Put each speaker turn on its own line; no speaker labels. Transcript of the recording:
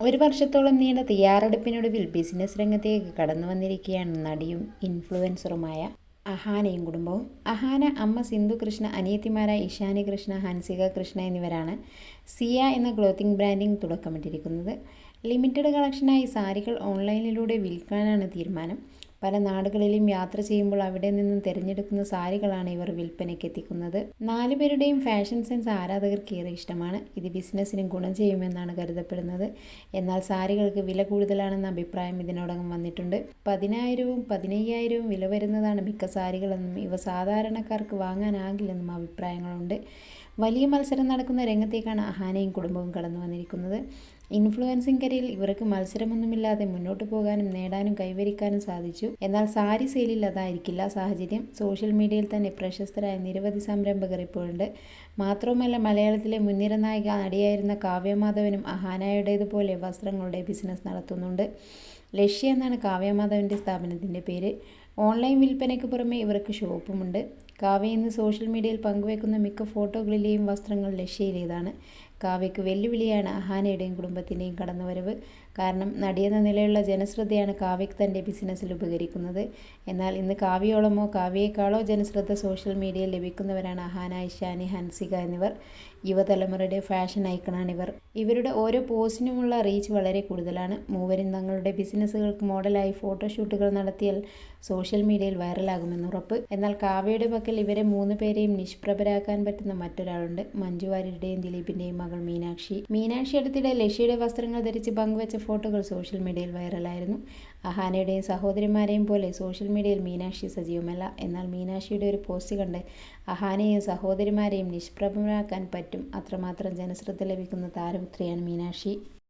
ഒരു വർഷത്തോളം നീണ്ട തയ്യാറെടുപ്പിനൊടുവിൽ ബിസിനസ് രംഗത്തേക്ക് കടന്നു വന്നിരിക്കുകയാണ് നടിയും ഇൻഫ്ലുവൻസറുമായ അഹാനയും കുടുംബവും. അഹാന അമ്മ സിന്ധു കൃഷ്ണ അനിയത്തിമാരായ ഇഷാനി കൃഷ്ണ ഹൻസിക കൃഷ്ണ എന്നിവരാണ് സിയ എന്ന ക്ലോത്തിംഗ് ബ്രാൻഡിംഗ് തുടക്കമിട്ടിരിക്കുന്നത്. ലിമിറ്റഡ് കളക്ഷനായി സാരികൾ ഓൺലൈനിലൂടെ വിൽക്കാനാണ് തീരുമാനം. പല നാടുകളിലും യാത്ര ചെയ്യുമ്പോൾ അവിടെ നിന്നും തിരഞ്ഞെടുക്കുന്ന സാരികളാണ് ഇവർ വിൽപ്പനയ്ക്ക് എത്തിക്കുന്നത്. നാലുപേരുടെയും ഫാഷൻ സെൻസ് ആരാധകർക്ക് ഏറെ ഇഷ്ടമാണ്. ഇത് ബിസിനസ്സിന് ഗുണം ചെയ്യുമെന്നാണ് കരുതപ്പെടുന്നത്. എന്നാൽ സാരികൾക്ക് വില കൂടുതലാണെന്ന അഭിപ്രായം ഇതിനോടകം വന്നിട്ടുണ്ട്. പതിനായിരവും പതിനയ്യായിരവും വില വരുന്നതാണ് മിക്ക സാരികളെന്നും ഇവ സാധാരണക്കാർക്ക് വാങ്ങാനാകില്ലെന്നും അഭിപ്രായങ്ങളുണ്ട്. വലിയ മത്സരം നടക്കുന്ന രംഗത്തേക്കാണ് അഹാനയും കുടുംബവും കടന്നു വന്നിരിക്കുന്നത്. ഇൻഫ്ലുവൻസിംഗ് കരിയിൽ ഇവർക്ക് മത്സരമൊന്നുമില്ലാതെ മുന്നോട്ട് പോകാനും നേടാനും കൈവരിക്കാനും സാധിച്ചു. എന്നാൽ സാരി സെയിലിൽ അതായിരിക്കില്ല സാഹചര്യം. സോഷ്യൽ മീഡിയയിൽ തന്നെ പ്രശസ്തരായ നിരവധി സംരംഭകർ ഇപ്പോഴുണ്ട്. മാത്രവുമല്ല മലയാളത്തിലെ മുൻനിര നായിക നടിയായിരുന്ന കാവ്യമാധവനും അഹാനയുടേതുപോലെ വസ്ത്രങ്ങളുടെ ബിസിനസ് നടത്തുന്നുണ്ട്. ലക്ഷ്യ എന്നാണ് കാവ്യമാധവന്റെ സ്ഥാപനത്തിന്റെ പേര്. ഓൺലൈൻ വിൽപ്പനയ്ക്ക് പുറമെ ഇവർക്ക് ഷോപ്പുമുണ്ട്. കാവ്യ ഇന്ന് സോഷ്യൽ മീഡിയയിൽ പങ്കുവെക്കുന്ന മിക്ക ഫോട്ടോകളിലെയും വസ്ത്രങ്ങൾ ലക്ഷ്യയിലേതാണ് കാവ്യയ്ക്ക് വെല്ലുവിളിയാണ് അഹാനയുടെയും കുടുംബത്തിന്റെയും കടന്നുവരവ്. കാരണം നടിയെന്ന നിലയിലുള്ള ജനശ്രദ്ധയാണ് കാവ്യക്ക് തന്റെ ബിസിനസ്സിൽ ഉപകരിക്കുന്നത്. എന്നാൽ ഇന്ന് കാവ്യയോളമോ കാവ്യയെക്കാളോ ജനശ്രദ്ധ സോഷ്യൽ മീഡിയയിൽ ലഭിക്കുന്നവരാണ് അഹാന ഇഷാനി ഹൻസിക എന്നിവർ. യുവതലമുറയുടെ ഫാഷൻ ഐക്കണാണിവർ. ഇവരുടെ ഓരോ പോസ്റ്റിനുമുള്ള റീച്ച് വളരെ കൂടുതലാണ്. മൂവരും തങ്ങളുടെ ബിസിനസ്സുകൾക്ക് മോഡലായി ഫോട്ടോഷൂട്ടുകൾ നടത്തിയാൽ സോഷ്യൽ മീഡിയയിൽ വൈറലാകുമെന്ന് ഉറപ്പ്. എന്നാൽ കാവ്യയുടെ പക്കൽ ഇവരെ മൂന്ന് പേരെയും നിഷ്പ്രഭരാക്കാൻ പറ്റുന്ന മറ്റൊരാളുണ്ട്. മഞ്ജു വാര്യരുടെയും ദിലീപിന്റെയും മകൾ മീനാക്ഷി. മീനാക്ഷി അടുത്തിടെ ലക്ഷ്യയുടെ വസ്ത്രങ്ങൾ ധരിച്ച് പങ്കുവച്ച ഫോട്ടോകൾ സോഷ്യൽ മീഡിയയിൽ വൈറലായിരുന്നു. അഹാനയുടെയും സഹോദരിമാരെയും പോലെ സോഷ്യൽ മീഡിയയിൽ മീനാക്ഷി സജീവമല്ല. എന്നാൽ മീനാക്ഷിയുടെ ഒരു പോസ്റ്റ് കണ്ട് അഹാനയെയും സഹോദരിമാരെയും നിഷ്പ്രഭരാക്കാൻ പറ്റും അത്രമാത്രം ജനശ്രദ്ധ ലഭിക്കുന്ന താരപുത്രിയാണ് മീനാക്ഷി.